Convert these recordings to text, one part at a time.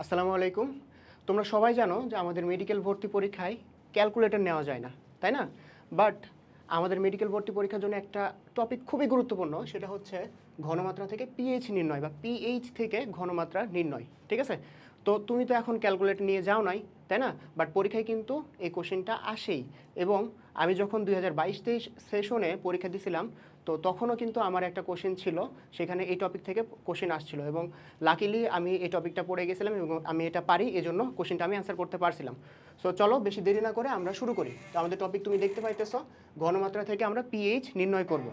আসসালামু আলাইকুম। তোমরা সবাই জানো যে আমাদের মেডিকেল ভর্তি পরীক্ষায় ক্যালকুলেটর নেওয়া যায় না, তাই না? বাট আমাদের মেডিকেল ভর্তি পরীক্ষার জন্য একটা টপিক খুবই গুরুত্বপূর্ণ, সেটা হচ্ছে ঘনমাত্রা থেকে পিএইচ নির্ণয় বা পিএইচ থেকে ঘনমাত্রা নির্ণয়, ঠিক আছে? তো তুমি তো এখন ক্যালকুলেটর নিয়ে যাও নাই, তাই না? বাট পরীক্ষায় কিন্তু এই কোশ্চেনটা আসেই এবং আমি যখন দুই হাজার বাইশ তেইশ সেশনে পরীক্ষা দিছিলাম, তো তখনও কিন্তু আমার একটা কোশ্চেন ছিল, সেখানে এই টপিক থেকে কোশ্চেন আসছিল এবং লাকিলি আমি এই টপিকটা পড়ে গেছিলাম এবং আমি এটা পারি, এজন্য কোশ্চেনটা আমি অ্যান্সার করতে পারছিলাম। সো চলো বেশি দেরি না করে আমরা শুরু করি। তো আমাদের টপিক তুমি দেখতে পাইতেছো, ঘনমাত্রা থেকে আমরা পিএইচ নির্ণয় করব।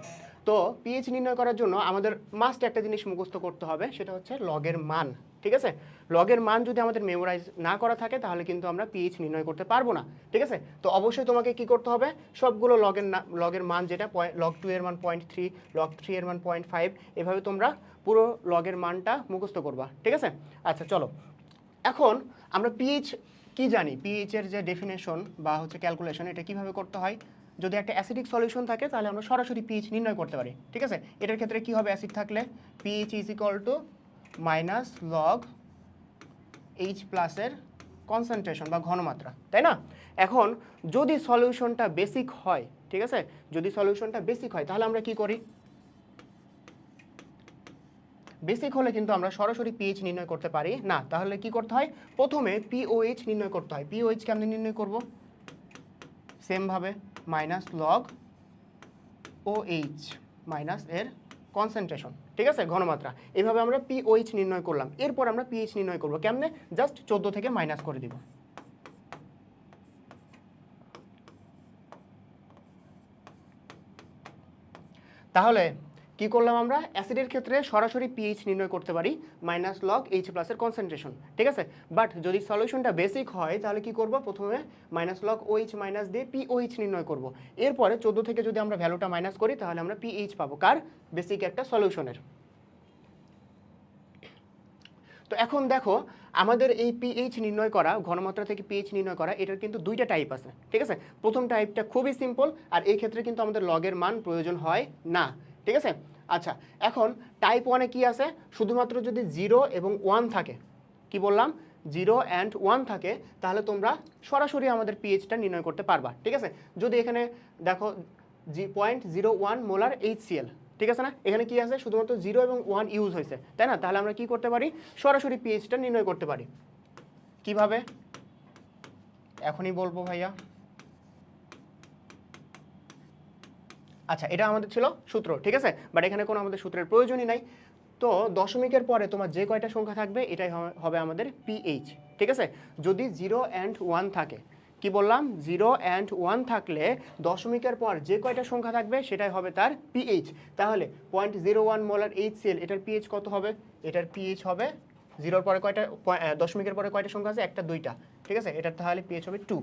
তো পিএইচ নির্ণয় করার জন্য আমাদের মাস্ট একটা জিনিস মুখস্থ করতে হবে, সেটা হচ্ছে লগের মান। ঠিক আছে? লগের মান যদি আমাদের মেমোরাইজ না করা থাকে, তাহলে কিন্তু আমরা পিএইচ নির্ণয় করতে পারব না। ঠিক আছে? তো অবশ্যই তোমাকে কি করতে হবে? সবগুলো লগের না লগের মান যেটা লগ টু এর মান পয়েন্ট থ্রি লগ থ্রি এর মান পয়েন্ট ফাইভ এভাবে তোমরা পুরো লগের মানটা মুখস্থ করবা। ঠিক আছে? আচ্ছা চলো। এখন আমরা পিএইচ কি জানি? পিএইচ এর যে ডেফিনেশন বা হচ্ছে ক্যালকুলেশন এটা কীভাবে করতে হয়? যদি একটা অ্যাসিডিক সলিউশন থাকে, তাহলে আমরা সরাসরি পিএইচ নির্ণয় করতে পারি। ঠিক আছে? এটার ক্ষেত্রে কি হবে? অ্যাসিড থাকলে pH is equal to minus log H প্লাসের কনসেন্ট্রেশন বা ঘনমাত্রা, তাই না? এখন যদি সলিউশনটা বেসিক হয়, ঠিক আছে? যদি সলিউশনটা বেসিক হয়, তাহলে আমরা কি করি? বেসিক হলে কিন্তু আমরা সরাসরি পিএইচ নির্ণয় করতে পারি। না, তাহলে কি করতে হয়? প্রথমে পিওএইচ নির্ণয় করতে হয়। পিওএইচ কেমন নির্ণয় করব? সেমভাবে minus log O H minus এর কনসেন্ট্রেশন ঠিক আছে? ঘনমাত্রা। এভাবে আমরা পিওইচ নির্ণয় করলাম। এরপর আমরা পিএইচ নির্ণয় করব। কেমনে? জাস্ট চোদ্দ থেকে মাইনাস করে দিব। তাহলে কি করলাম আমরা? অ্যাসিডের ক্ষেত্রে সরাসরি পিএইচ নির্ণয় করতে পারি মাইনাস লগ এইচ প্লাসের কনসেন্ট্রেশন ঠিক আছে? বাট যদি সলিউশনটা বেসিক হয়, তাহলে কি করব? প্রথমে মাইনাস লগ ওইচ মাইনাস দিয়ে পিওইচ নির্ণয় করব। এরপরে চোদ্দ থেকে যদি আমরা ভ্যালুটা মাইনাস করি, তাহলে আমরা পিএইচ পাবো। কার? বেসিক একটা সলিউশনের তো এখন দেখো, আমাদের এই পিএইচ নির্ণয় করা, ঘনমাত্রা থেকে পিএইচ নির্ণয় করা, এটার কিন্তু দুইটা টাইপ আছে, ঠিক আছে? প্রথম টাইপটা খুবই সিম্পল আর এই ক্ষেত্রে কিন্তু আমাদের লগের মান প্রয়োজন হয় না। ঠিক আছে? আচ্ছা এখন টাইপ ওয়ানে কি আছে? শুধুমাত্র যদি জিরো এবং ওয়ান থাকে, কি বললাম? জিরো অ্যান্ড ওয়ান থাকে, তাহলে তোমরা সরাসরি আমাদের পিএইচটা নির্ণয় করতে পারবা, ঠিক আছে? যদি এখানে দেখো জি point zero one molar H HCl ঠিক আছে না? এখানে কি আছে? শুধুমাত্র জিরো এবং ওয়ান ইউজ হয়েছে, তাই না? তাহলে আমরা কি করতে পারি? সরাসরি পিএইচটা নির্ণয় করতে পারি। কীভাবে? এখনই বলব ভাইয়া। আচ্ছা এটা আমাদের ছিল সূত্র, ঠিক আছে? বাট এখানে কোনো আমাদের সূত্রের প্রয়োজনই নাই। তো দশমিকের পরে তোমার যে কয়টা সংখ্যা থাকবে, এটাই হবে- আমাদের পিএইচ ঠিক আছে? যদি জিরো অ্যান্ড ওয়ান থাকে, কি বললাম? জিরো অ্যান্ড ওয়ান থাকলে দশমিকের পর যে কয়টা সংখ্যা থাকবে, সেটাই হবে তার পিএইচ তাহলে point zero one molar H sell এটার পিএইচ কত হবে? এটার পিএইচ হবে জিরোর পরে কয়টা দশমিকের পরে কয়টা সংখ্যা আছে? একটা, দুইটা, ঠিক আছে? এটার তাহলে পিএইচ হবে টু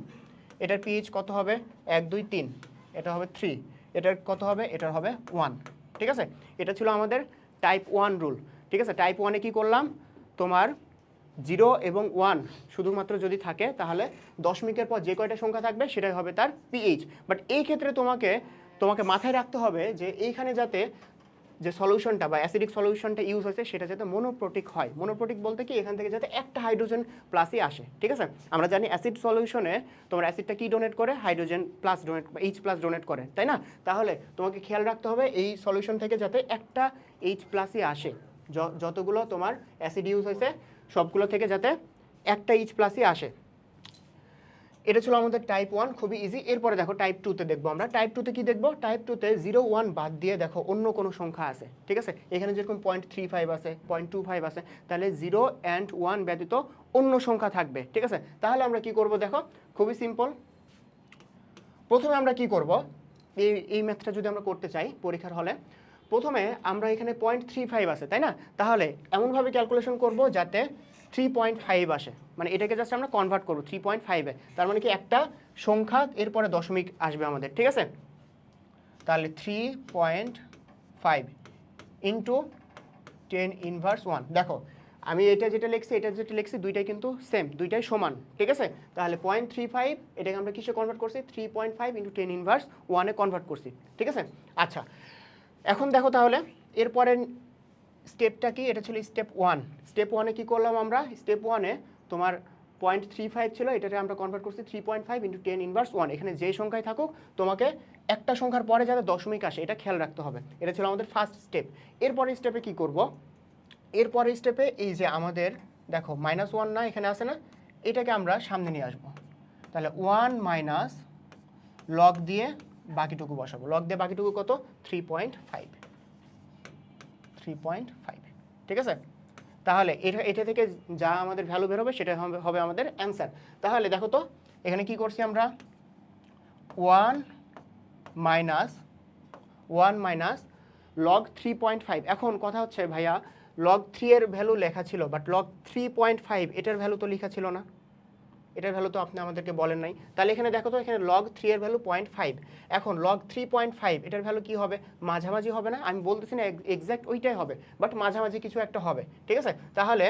এটার পিএইচ কত হবে? এক, দুই, তিন। এটা হবে থ্রি এটার কত হবে? এটার হবে ওয়ান ঠিক আছে? এটা ছিল আমাদের টাইপ ওয়ান রুল ঠিক আছে? টাইপ ওয়ানে কি করলাম? তোমার জিরো এবং ওয়ান শুধুমাত্র যদি থাকে, তাহলে দশমিকের পর যে কয়টা সংখ্যা থাকবে, সেটাই হবে তার পিএইচ বাট এই ক্ষেত্রে তোমাকে তোমাকে মাথায় রাখতে হবে যে এইখানে যাতে যে সলিউশনটা বা অ্যাসিডিক সলিউশনটা ইউজ হয়েছে, সেটা যাতে মনোপ্রোটিক হয়। মনোপ্রোটিক বলতে কি? এখান থেকে যাতে একটা হাইড্রোজেন প্লাসই আসে, ঠিক আছে? আমরা জানি অ্যাসিড সলিউশনে তোমার অ্যাসিডটা কি ডোনেট করে? Hydrogen plus donate H plus donate করে, তাই না? তাহলে তোমাকে খেয়াল রাখতে হবে, এই সলিউশন থেকে যাতে একটা এইচ প্লাসই আসে। যতগুলো তোমার অ্যাসিড ইউজ হয়েছে, সবগুলো থেকে যাতে একটা এইচ প্লাসই আসে। এটা ছিল আমাদের টাইপ ওয়ান খুবই ইজি এরপরে দেখো টাইপ টুতে দেখব আমরা। টাইপ টুতে কি দেখব? টাইপ টুতে জিরো ওয়ান বাদ দিয়ে দেখো অন্য কোনো সংখ্যা আছে, ঠিক আছে? এখানে যেরকম পয়েন্ট থ্রি ফাইভ আছে পয়েন্ট টু ফাইভ আছে, তাহলে জিরো অ্যান্ড ওয়ান ব্যতীত অন্য সংখ্যা থাকবে, ঠিক আছে? তাহলে আমরা কি করব দেখো? খুবই সিম্পল প্রথমে আমরা কি করব? এই এই ম্যাথটা যদি আমরা করতে চাই পরীক্ষার হলে, প্রথমে আমরা এখানে পয়েন্ট থ্রি ফাইভ আছে, তাই না? তাহলে এমনভাবে ক্যালকুলেশন করব যাতে থ্রি পয়েন্ট ফাইভ আসে। মানে এটাকে জাস্ট আমরা কনভার্ট করব থ্রি পয়েন্ট ফাইভে তার মানে কি একটা সংখ্যা এরপরে দশমিক আসবে আমাদের, ঠিক আছে? তাহলে three point five into ten inverse one দেখো, আমি এটা যেটা লিখছি, এটা যেটা লিখছি, দুইটাই কিন্তু সেম দুইটাই সমান, ঠিক আছে? তাহলে পয়েন্ট থ্রি ফাইভ এটাকে আমরা কিসে কনভার্ট করছি? Three point five into ten inverse ওয়ানে কনভার্ট করছি, ঠিক আছে? আচ্ছা এখন দেখো তাহলে, এরপরে স্টেপটা কি? এটা ছিল স্টেপ ওয়ান স্টেপ ওয়ানে কী করলাম আমরা? স্টেপ ওয়ানে তোমার পয়েন্ট থ্রি ফাইভ ছিল, এটাতে আমরা কনভার্ট করছি three point five into ten inverse one এখানে যে সংখ্যায় থাকুক, তোমাকে একটা সংখ্যার পরে যাতে দশমিক আসে, এটা খেয়াল রাখতে হবে। এটা ছিল আমাদের ফার্স্ট স্টেপ এরপরে স্টেপে কি করব? এরপরে স্টেপে এই যে আমাদের, দেখো মাইনাস ওয়ান না, এখানে আসে না, এটাকে আমরা সামনে নিয়ে আসব। তাহলে ওয়ান মাইনাস লগ দিয়ে বাকিটুকু বসাবো। লগ দিয়ে বাকিটুকু কত? Three point five three point five ঠিক আছে? তাহলে এটা এটা থেকে যা আমাদের ভ্যালু সেটা হবে হবে আমাদের অ্যান্সার তাহলে দেখো তো, এখানে কি করছি আমরা? One minus one minus log three point five এখন কথা হচ্ছে ভাইয়া লগ থ্রি এর ভ্যালু লেখা ছিল but log three point five এটার ভ্যালু তো লেখা ছিল না। এটার ভ্যালু তো আপনি আমাদেরকে বলেন নাই। তাহলে এখানে দেখো তো, এখানে লগ থ্রি এর ভ্যালু পয়েন্ট ফাইভ এখন লগ থ্রি পয়েন্ট ফাইভ এটার ভ্যালু কী হবে? মাঝামাঝি হবে না। আমি বলতেছি না এক্স্যাক্ট ওইটাই হবে বাট মাঝামাঝি কিছু একটা হবে, ঠিক আছে? তাহলে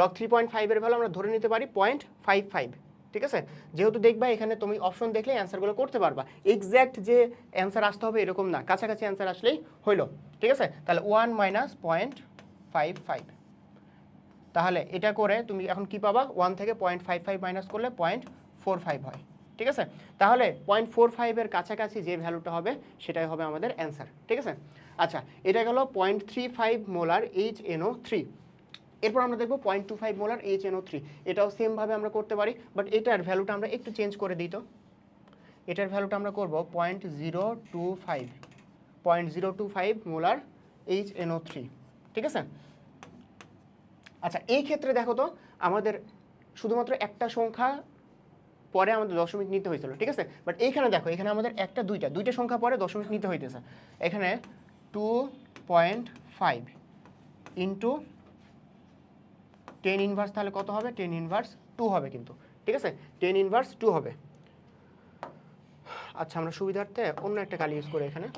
লগ থ্রি পয়েন্ট ফাইভের ভ্যালু আমরা ধরে নিতে পারি পয়েন্ট ফাইভ ফাইভ ঠিক আছে? যেহেতু দেখবা এখানে তুমি অপশন দেখলে অ্যান্সারগুলো করতে পারবা। এক্স্যাক্ট যে অ্যান্সার আসতে হবে এরকম না। কাছাকাছি অ্যান্সার আসলেই হইল, ঠিক আছে? তাহলে one minus point five five তাহলে এটা করে তুমি এখন কি পাবা? ওয়ান থেকে পয়েন্ট ফাইভ ফাইভ মাইনাস করলে পয়েন্ট ফোর ফাইভ হয়। ঠিক আছে? তাহলে পয়েন্ট ফোর ফাইভের কাছাকাছি যে ভ্যালুটা হবে, সেটাই হবে আমাদের অ্যান্সার ঠিক আছে? আচ্ছা এটা গেল point three five molar H N O three এরপর আমরা দেখব point two five molar H N O three এটাও সেমভাবে আমরা করতে পারি বাট এটার ভ্যালুটা আমরা একটু চেঞ্জ করে দিই তো। এটার ভ্যালুটা আমরা করব point zero two five point zero two five molar H N O three ঠিক আছে? আচ্ছা এই ক্ষেত্রে দেখো তো, আমাদের শুধুমাত্র একটা সংখ্যা পরে আমাদের দশমিক নিতে হয়েছিল, ঠিক আছে? বাট এইখানে দেখো, এখানে আমাদের একটা, দুইটা দুইটা সংখ্যা পরে দশমিক নিতে হইতেছে। এখানে two point five into ten inverse তাহলে কত হবে? টেন ইনভার্স টু হবে কিন্তু, ঠিক আছে? টেন ইনভার্স টু হবে। আচ্ছা আমরা সুবিধার্থে অন্য একটা কালি ইউজ করি এখানে।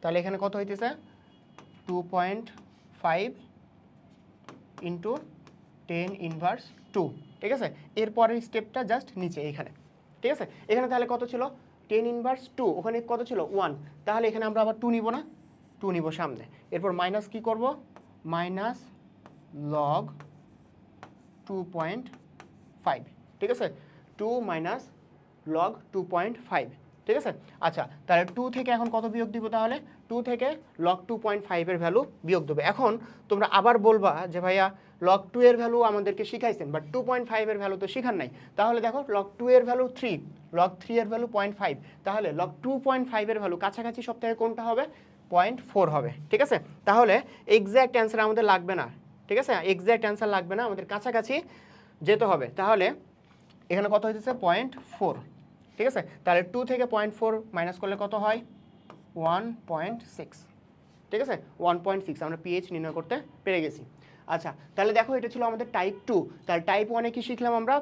তাহলে এখানে কত হইতেছে? Two point five into ten inverse two ঠিক আছে? এরপরের স্টেপটা জাস্ট নিচে এখানে ঠিক আছে? এখানে তাহলে কত ছিল? টেন ইনভার্স টু ওখানে কত ছিল? ওয়ান তাহলে এখানে আমরা আবার টু নিব না? টু নিব সামনে। এরপর মাইনাস কি করব? Minus log two point five ঠিক আছে? Two minus log two point five ঠিক আছে? আচ্ছা তাহলে টু থেকে এখন কত বিয়োগ দিব তাহলে? টু থেকে লক টু পয়েন্ট ফাইভের ভ্যালু বিয়োগ দেবে। এখন তোমরা আবার বলবা যে, ভাইয়া লক টু এর ভ্যালু আমাদেরকে শিখাইছেন বাট টু পয়েন্ট ফাইভের ভ্যালু তো শিখান নাই। তাহলে দেখো লক টু এর ভ্যালু থ্রি লক থ্রি এর ভ্যালু পয়েন্ট ফাইভ তাহলে লক টু পয়েন্ট ফাইভের ভ্যালু কাছাকাছি সব থেকে কোনটা হবে? পয়েন্ট ফোর হবে, ঠিক আছে? তাহলে এক্স্যাক্ট অ্যান্সার আমাদের লাগবে না, ঠিক আছে? এক্স্যাক্ট অ্যান্সার লাগবে না, আমাদের কাছাকাছি যেতে হবে। তাহলে এখানে কত হইতেছে? পয়েন্ট ফোর ঠিক আছে? তাহলে টু থেকে পয়েন্ট ফোর মাইনাস করলে কত হয়? ওয়ান পয়েন্ট সিক্স ঠিক আছে? ওয়ান পয়েন্ট সিক্স আমরা পিএইচ নির্ণয় করতে পেরে গেছি। আচ্ছা তাহলে দেখো এটা ছিল আমাদের টাইপ টু তাহলে টাইপ ওয়ানে কি শিখলাম আমরা?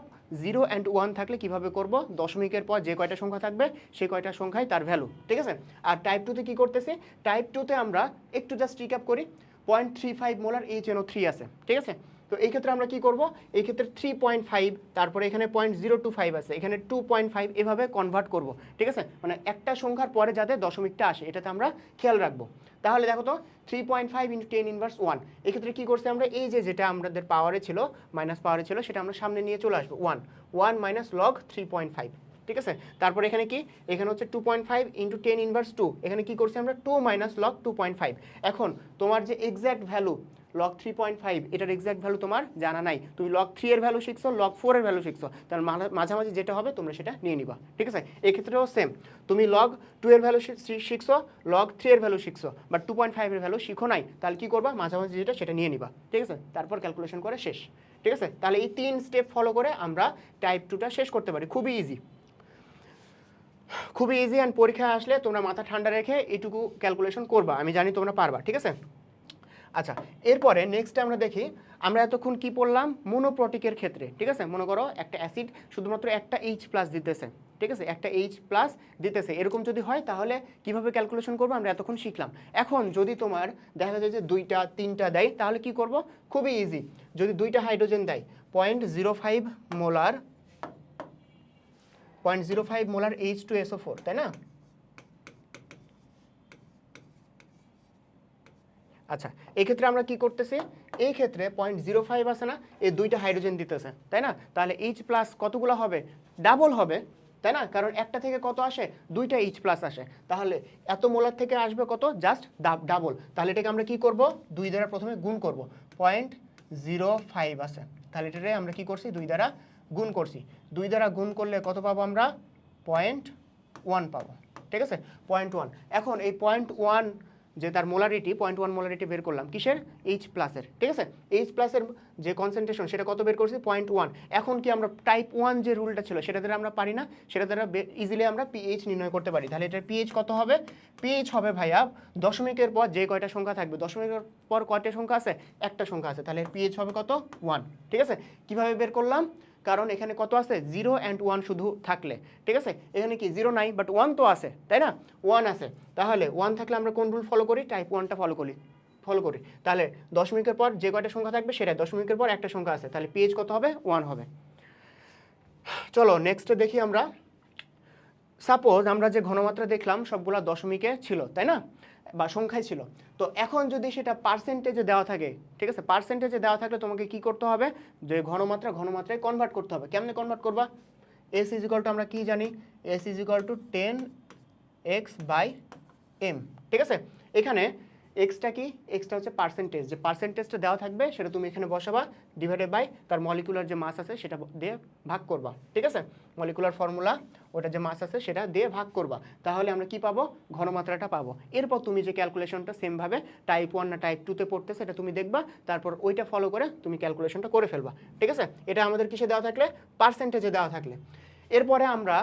জিরো অ্যান্ড ওয়ান থাকলে কীভাবে করব? দশমিকের পর যে কয়টা সংখ্যা থাকবে সেই কয়টা সংখ্যাই তার ভ্যালু ঠিক আছে? আর টাইপ টুতে কী করতেছি? টাইপ টুতে আমরা একটু জাস্ট রিক আপ করি point three five molar H N O three আছে। ঠিক আছে? তো এই ক্ষেত্রে আমরা কি করব? এই ক্ষেত্রে থ্রি পয়েন্ট ফাইভ তারপরে এখানে পয়েন্ট জিরো টু ফাইভ আছে। এখানে টু পয়েন্ট ফাইভ এভাবে কনভার্ট করব। ঠিক আছে? মানে একটা সংখ্যার পরে যাতে দশমিকটা আসে, এটাতে আমরা খেয়াল রাখব। তাহলে দেখো তো three point five into ten inverse one এক্ষেত্রে কী করছি আমরা? এই যে যেটা আমাদের পাওয়ারে ছিল মাইনাস পাওয়ারে ছিল, সেটা আমরা সামনে নিয়ে চলে আসব। One one minus log three point five ঠিক আছে? তারপর এখানে কি? এখানে হচ্ছে two point five into ten inverse two এখানে কি করছি আমরা? Two minus log two point five এখন তোমার যে exact value log three point five এটার এক্স্যাক্ট ভ্যালু তোমার জানা নাই। তুমি লক থ্রি এর ভ্যালু শিখছো লক ফোর এর ভ্যালু শিখছো। তার মাঝামাঝি যেটা হবে, তোমরা সেটা নিয়ে নিবা। ঠিক আছে? এক্ষেত্রেও সেম তুমি লগ টু এর ভ্যালু শিখছো লগ থ্রি এর ভ্যালু শিখছো বাট টু পয়েন্ট ফাইভের ভ্যালু শিখো নাই, তাহলে কি করবা? মাঝামাঝি যেটা, সেটা নিয়ে নিবা। ঠিক আছে? তারপর ক্যালকুলেশন করে শেষ। ঠিক আছে? তাহলে এই তিন স্টেপ ফলো করে আমরা টাইপ টুটা শেষ করতে পারি। খুবই ইজি খুবই ইজি অ্যান্ড পরীক্ষায় আসলে তোমরা মাথা ঠান্ডা রেখে এইটুকু ক্যালকুলেশন করবা। আমি জানি তোমরা পারবা। ঠিক আছে? আচ্ছা এরপরে নেক্সট আমরা দেখি, আমরা এতক্ষণ কি পড়লাম? মোনোপ্রোটিকের ক্ষেত্রে, ঠিক আছে? মনে করো একটা অ্যাসিড শুধুমাত্র একটা এইচ প্লাস দিতেছে, ঠিক আছে? একটা এইচ প্লাস দিতেছে। এরকম যদি হয়, তাহলে কীভাবে ক্যালকুলেশন করব? আমরা এতক্ষণ শিখলাম। এখন যদি তোমার দেখা যায় যে দুইটা, তিনটা দেয়, তাহলে কি করব? খুবই ইজি যদি দুইটা হাইড্রোজেন দেয় point zero five molar point zero five molar H two S O four তাই না? আচ্ছা এক্ষেত্রে আমরা কি করতেছি? এই ক্ষেত্রে পয়েন্ট জিরো ফাইভ আছে না এই দুইটা হাইড্রোজেন দিতেছে, তাই না? তাহলে এইচ প্লাস কতগুলো হবে? ডাবল হবে, তাই না? কারণ একটা থেকে কত আসে? দুইটা এইচ প্লাস আসে। তাহলে এত মোলার থেকে আসবে কত? জাস্ট ডাবল তাহলে এটাকে আমরা কি করব? দুই দ্বারা প্রথমে গুণ করব। পয়েন্ট জিরো ফাইভ আছে। তাহলে এটারে আমরা কি করছি? দুই দ্বারা গুণ করছি। দুই দ্বারা গুণ করলে কত পাবো আমরা? পয়েন্ট ওয়ান পাবো। ঠিক আছে? পয়েন্ট ওয়ান এখন এই পয়েন্ট ওয়ান যে তার মোলারিটি পয়েন্ট ওয়ান মোলারিটি বের করলাম, কিসের? এইচ প্লাসের ঠিক আছে? এইচ প্লাসের যে কনসেন্ট্রেশন সেটা কত বের করছি? পয়েন্ট ওয়ান এখন কি আমরা টাইপ ওয়ান যে রুলটা ছিল, সেটা দ্বারা আমরা পারি না? সেটা দ্বারা ইজিলি আমরা পিএইচ নির্ণয় করতে পারি। তাহলে এটার পিএইচ কত হবে? পিএইচ হবে ভাইয়া দশমিকের পর যে কয়টা সংখ্যা থাকবে? দশমিকের পর কয়টা সংখ্যা আছে? একটা সংখ্যা আছে। তাহলে পিএইচ হবে কত? ওয়ান ঠিক আছে? কীভাবে বের করলাম? কারণ এখানে কত আছে? জিরো অ্যান্ড ওয়ান শুধু থাকলে। ঠিক আছে? এখানে কি জিরো নাই বাট ওয়ান তো আছে, তাই না? ওয়ান আছে। তাহলে ওয়ান থাকলে আমরা কোন রুল ফলো করি? টাইপ ওয়ানটা ফলো করি। ফলো করি। তাহলে দশমিকের পর যে কয়টা সংখ্যা থাকবে সেটা দশমিকের পর একটা সংখ্যা আছে। তাহলে পেজ কত হবে? ওয়ান হবে। চলো নেক্সটে দেখি আমরা। সাপোজ আমরা যে ঘনমাত্রা দেখলাম, সবগুলা দশমিকে ছিল, তাই না? বা সংখ্যায় ছিল। তো এখন যদি সেটা পার্সেন্টেজে দেওয়া থাকে, ঠিক আছে? পার্সেন্টেজে দেওয়া থাকলে তোমাকে কি করতে হবে? যে ঘনমাত্রা, ঘনমাত্রায় কনভার্ট করতে হবে। কেমনে কনভার্ট করবা? এস ইজিকল টু আমরা কী জানি? S equal to ten X by M ঠিক আছে? এখানে এক্সটা কি? এক্সটা হচ্ছে পার্সেন্টেজ যে পার্সেন্টেজটা দেওয়া থাকবে, সেটা তুমি এখানে বসাবা ডিভাইডেড বাই তার মলিকুলার যে মাস আছে, সেটা দিয়ে ভাগ করবা। ঠিক আছে? মলিকুলার ফর্মুলা ওটা যে মাস আছে, সেটা দিয়ে ভাগ করবা। তাহলে আমরা কি পাবো? ঘনমাত্রাটা পাবো। এরপর তুমি যে ক্যালকুলেশনটা সেমভাবে টাইপ ওয়ান না টাইপ টুতে পড়তে, সেটা তুমি দেখবা, তারপর ওইটা ফলো করে তুমি ক্যালকুলেশনটা করে ফেলবা। ঠিক আছে? এটা আমাদের কিসে দেওয়া থাকলে? পার্সেন্টেজে দেওয়া থাকলে। এরপরে আমরা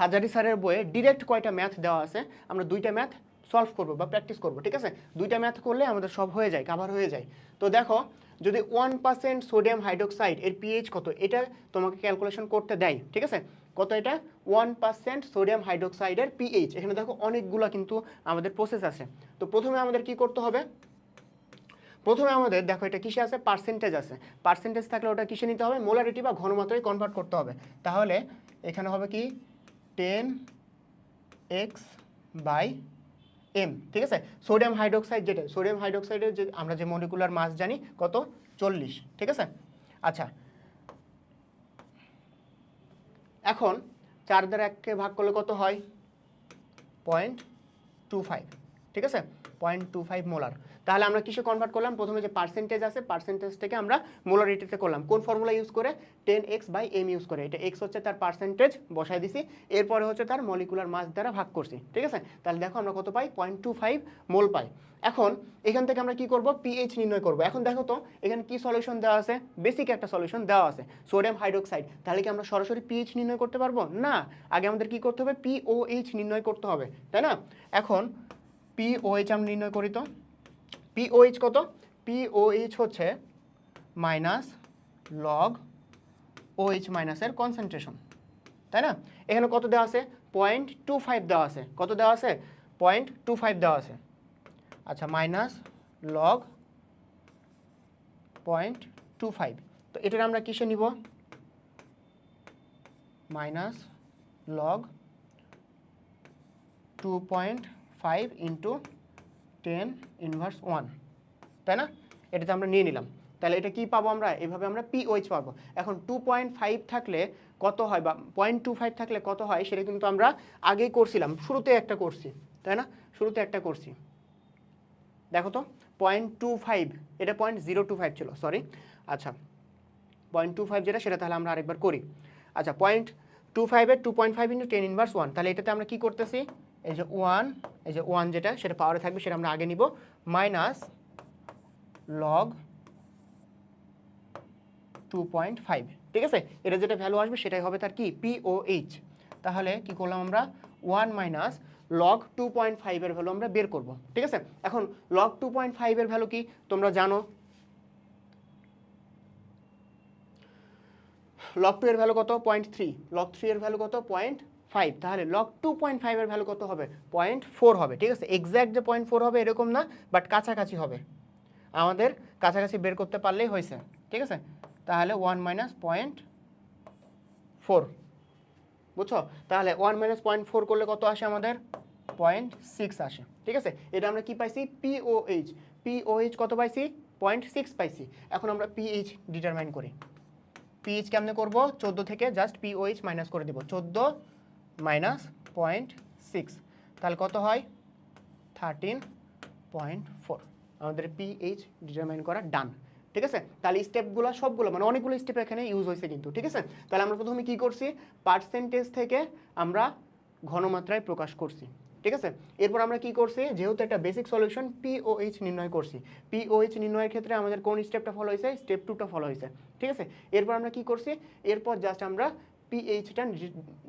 হাজারি স্যারের বইয়ে ডিরেক্ট কয়টা ম্যাথ দেওয়া আছে? আমরা দুইটা ম্যাথ সলভ করব বা প্র্যাকটিস করব, ঠিক আছে? দুইটা ম্যাথ করলে আমাদের সব হয়ে যায় কাভার হয়ে যায়। তো দেখো, যদি ওয়ান পার্সেন্ট সোডিয়াম হাইড্রোক্সাইড এর পিএইচ কত, এটা তোমাকে ক্যালকুলেশন করতে দেয়, ঠিক আছে? কত এটা? ওয়ান পার্সেন্ট সোডিয়াম হাইড্রোক্সাইডের পিএইচ এখানে দেখো অনেকগুলো কিন্তু আমাদের প্রসেস আছে। তো প্রথমে আমাদের কি করতে হবে? প্রথমে আমাদের, দেখো এটা কিসে আছে? পার্সেন্টেজ আছে। পার্সেন্টেজ থাকলে ওটা কিসে নিতে হবে? মোলারিটি বা ঘনমাত্রায় কনভার্ট করতে হবে। তাহলে এখানে হবে কি? টেন এক্স বাই এম ঠিক আছে? সোডিয়াম হাইড্রোক্সাইড যেটা সোডিয়াম হাইড্রোক্সাইডের যে, আমরা যে মলিকুলার মাস জানি, কত? চল্লিশ, ঠিক আছে? আচ্ছা। এখন চার দ্বারা এককে ভাগ করলে কত হয়? পয়েন্ট টু ফাইভ, ঠিক আছে? Point two five molar. তাহলে আমরা কিসে কনভার্ট করলাম? প্রথমে যে পার্সেন্টেজ আছে পার্সেন্টেজ থেকে আমরা মোলারিটিতে করলাম। কোন ফর্মুলা ইউজ করে? Ten X by M use করে। এটা এক্স হচ্ছে তার পার্সেন্টেজ বসাই দিছি। এরপরে হচ্ছে তার মলিকুলার মাস দ্বারা ভাগ করছি। ঠিক আছে? তাহলে দেখো আমরা কত পাই? পয়েন্ট টু ফাইভ মোল পাই। এখন এখান থেকে আমরা কি করব? পিএইচ নির্ণয় করব। এখন দেখো তো, এখানে কি সলিউশন দেওয়া আছে? বেসিক একটা সলিউশন দেওয়া আছে। সোডিয়াম হাইড্রোক্সাইড তাহলে কি আমরা সরাসরি পিএইচ নির্ণয় করতে পারব? না। আগে আমাদের কি করতে হবে? পিওএইচ নির্ণয় করতে হবে। তাই না? এখন পিওএইচ আমরা নির্ণয় করি তো। পিওএইচ কত? পিওএইচ হচ্ছে মাইনাস লগ ওএইচ মাইনাসের কনসেন্ট্রেশন তাই না? এখানে কত দেওয়া আছে? পয়েন্ট টু ফাইভ দেওয়া আছে। কত দেওয়া আছে? পয়েন্ট টু ফাইভ দেওয়া আছে। আচ্ছা minus log point two five তো এটার আমরা কিসে নিব? Minus log two point five into ten inverse one তাই না? এটাতে আমরা নিয়ে নিলাম। তাহলে এটা কি পাবো আমরা? এভাবে আমরা পিওএইচ পাবো। এখন টু পয়েন্ট ফাইভ থাকলে কত হয় বা পয়েন্ট টু ফাইভ থাকলে কত হয় সেটা কিন্তু আমরা আগেই করছিলাম। শুরুতে একটা করছি, তাই না? শুরুতে একটা করছি। দেখো তো পয়েন্ট টু ফাইভ এটা পয়েন্ট জিরো টু ফাইভ ছিল সরি আচ্ছা পয়েন্ট টু ফাইভ যেটা, সেটা তাহলে আমরা আরেকবার করি। আচ্ছা পয়েন্ট টু ফাইভের two point five into ten inverse one তাহলে এটাতে আমরা কি করতেছি? এই যে ওয়ান, এই যে ওয়ান যেটা, সেটা পাওয়ারে থাকবে, সেটা আমরা আগে নিব। Minus log two point five ঠিক আছে? এটা যেটা ভ্যালু আসবে, সেটাই হবে তার কি? পিওএইচ তাহলে কি করলাম আমরা? One minus log two point ফাইভের ভ্যালু আমরা বের করব। ঠিক আছে? এখন লগ টু পয়েন্ট ফাইভের ভ্যালু কি? তোমরা জানো। লগ টু এর ভ্যালু কত? পয়েন্ট থ্রি লগ থ্রি এর ভ্যালু কত? পয়েন্ট ফাইভ তাহলে লগ টু পয়েন্ট ফাইভের ভ্যালু কত হবে? পয়েন্ট ফোর হবে, ঠিক আছে? এক্স্যাক্ট যে পয়েন্ট ফোর হবে এরকম না বাট কাছাকাছি হবে। আমাদের কাছাকাছি বের করতে পারলেই হয়েছে, ঠিক আছে? তাহলে ওয়ান মাইনাস পয়েন্ট ফোর বুঝছ? তাহলে ওয়ান মাইনাস পয়েন্ট ফোর করলে কত আসে আমাদের? পয়েন্ট সিক্স আসে, ঠিক আছে? এটা আমরা কি পাইছি? পিওএইচ পিওএইচ কত পাইছি? পয়েন্ট সিক্স পাইছি। এখন আমরা পিএইচ ডিটারমাইন করি। পিএইচ কেমনে করব? চোদ্দ থেকে জাস্ট পিওএইচ মাইনাস করে দেবো। চোদ্দ মাইনাস পয়েন্ট সিক্স। তাহলে কত হয়? Thirteen point four. আমাদের পিএইচ ডিটারমাইন করা ডান। ঠিক আছে? তাহলে স্টেপগুলো, সবগুলো মানে অনেকগুলো স্টেপ এখানে ইউজ হয়েছে কিন্তু, ঠিক আছে? তাহলে আমরা প্রথমে কি করছি? পার্সেন্টেজ থেকে আমরা ঘনমাত্রায় প্রকাশ করছি, ঠিক আছে? এরপর আমরা কি করছি? যেহেতু একটা বেসিক সলিউশন পিওএইচ নির্ণয় করছি। পিওএইচ নির্ণয়ের ক্ষেত্রে আমাদের কোন স্টেপটা ফলো হয়েছে? স্টেপ টুটা ফলো হয়েছে, ঠিক আছে? এরপর আমরা কি করছি? এরপর জাস্ট আমরা পিএইচটা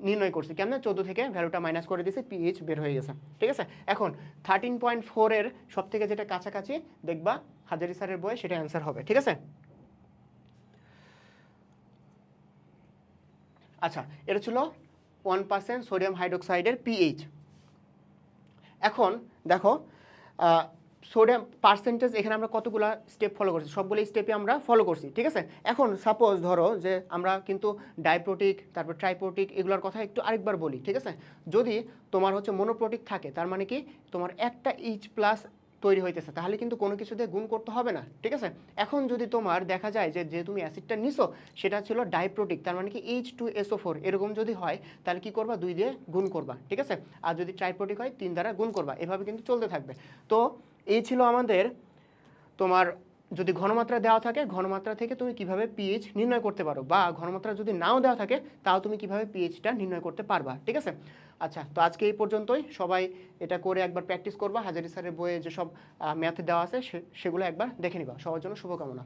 নির্ণয় করছি। কেন চোদ্দ থেকে ভ্যালুটা মাইনাস করে দিয়েছি পিএইচ বের হয়ে গেছে। ঠিক আছে? এখন থার্টিন পয়েন্ট ফোরের সব থেকে যেটা কাছাকাছি, দেখবা হাজারি স্যারের বইয়ে সেটা অ্যান্সার হবে। ঠিক আছে? আচ্ছা এটা ছিল ওয়ান পার্সেন্ট সোডিয়াম হাইড্রোক্সাইডের পিএইচ এখন দেখো সোডিয়াম পার্সেন্টেজ এখানে আমরা কতগুলো স্টেপ ফলো করছি? সবগুলো স্টেপে আমরা ফলো করছি, ঠিক আছে? এখন সাপোজ ধরো যে আমরা কিন্তু ডাইপ্রোটিক তারপর ট্রাইপ্রোটিক এগুলোর কথা একটু আরেকবার বলি, ঠিক আছে? যদি তোমার হচ্ছে মনোপ্রোটিক থাকে, তার মানে কি? তোমার একটা এইচ প্লাস তৈরি হইতেছে, তাহলে কিন্তু কোনো কিছু দিয়ে গুণ করতে হবে না, ঠিক আছে? এখন যদি তোমার দেখা যায় যে যে তুমি অ্যাসিডটা নিছো, সেটা ছিল ডাইপ্রোটিক তার মানে কি? এইচ টু এসও ফোর এরকম যদি হয়, তাহলে কি করবা? দুই দিয়ে গুণ করবা, ঠিক আছে? আর যদি ট্রাইপ্রোটিক হয়, তিন দ্বারা গুণ করবা, এভাবে কিন্তু চলতে থাকবে। তো এই ছিল আমাদের তোমার যদি ঘনমাত্রা দেওয়া থাকে, ঘনমাত্রা থেকে তুমি কীভাবে পিএইচ নির্ণয় করতে পারো বা ঘনমাত্রা যদি নাও দেওয়া থাকে, তাও তুমি কীভাবে পিএইচটা নির্ণয় করতে পারবা, ঠিক আছে? আচ্ছা তো আজকে এই পর্যন্তই। সবাই এটা করে একবার প্র্যাকটিস করবা। হাজারি স্যারের বইয়ে যেসব ম্যাথ দেওয়া আছে সেগুলো একবার দেখে নিবা। সবার জন্য শুভকামনা।